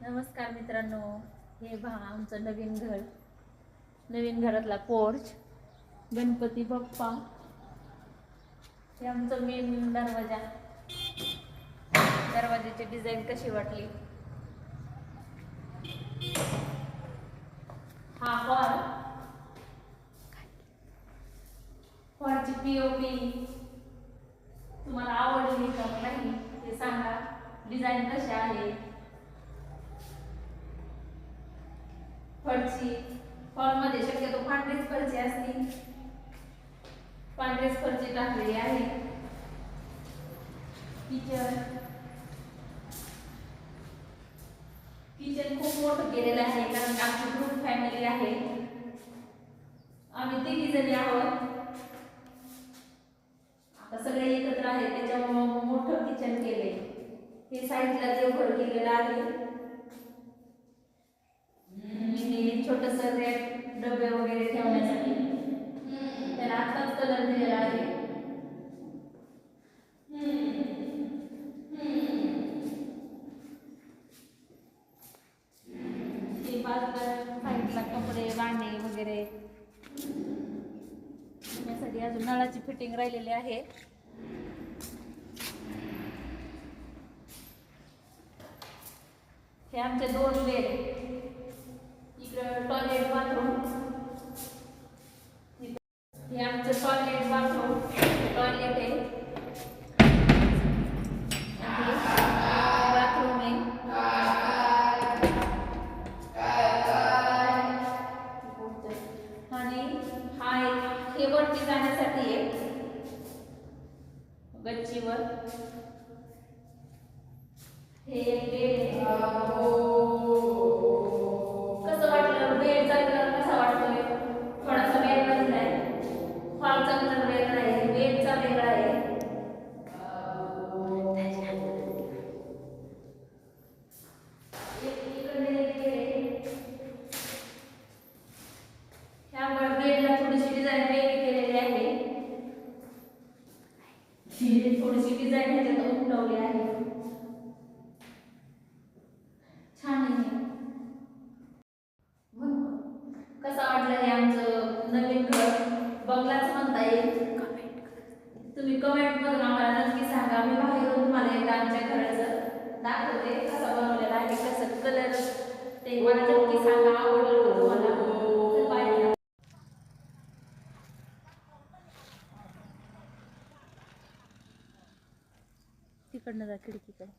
नमस्कार मित्रांनो हे भा आमचं नवीन घर. नवीन घरातला पोर्च गणपती बाप्पा. हे आमचं मेन दरवाजा. दरवाजाची डिझाईन कशी वाटली? हा हॉल हॉलची पीओपी तुम्हाला आवडली का नाही ते सांगा. डिझाईन कशी आहे? फरची हॉलमध्ये शक्यतो पांढरीच फरची असतील पांढरीच फरची टाकलेली आहे. किचन. किचन खूप मोठं केलेलं आहे कारण आमची ग्रुप फॅमिली आहे. आम्ही तिघी जणी आहोत. आता सगळे एकत्र आहेत त्याच्यामुळं मोठं किचन केलंय. हे साईडला देवघर केलेलं आहे आणि छोटस डबे वगैरे ठेवण्यासाठी. त्याला आत्ताच कलर दिलेला आहे. कपडे भांडे वगैरे. यासाठी अजून नळाची फिटिंग राहिलेली आहे. हे आमचे दोन इकडं टॉयलेट बाथरूम हे आमचं टॉयलेट बाथरूम टॉयलेट आहे. बाथरूम आहे आणि हा एक हे वरती जाण्यासाठी आहे. गच्चीवर. हे एक बेड आहे कसं वाटलं बेडचा कलर कसा वाटतोय थोडासा वेगळा दिलाय हॉलचा कलर वेगळा आहे बेडचा वेगळा आहे एक इकडे एक bed आहे. ह्यामुळे बेडला थोडीशी डिझाईन वेगळी केलेली आहे ही थोडीशी डिझाईन ह्याच्यात उमटवली आहे छान आहे मग कसं वाटलं हे आमचं नवीन घर बंगलाच म्हणता येईल. तुम्ही कमेंट मधून आम्हाला नक्की सांगा. मी बाहेरून तुम्हाला एकदा आमच्या घराचं दाखवते. कसं बनवलेलं आहे कसं कलर ते मला नक्की सांगा. आवडलं तुम्हाला? पाहिजे तिकडनं जा खिडकीकडे.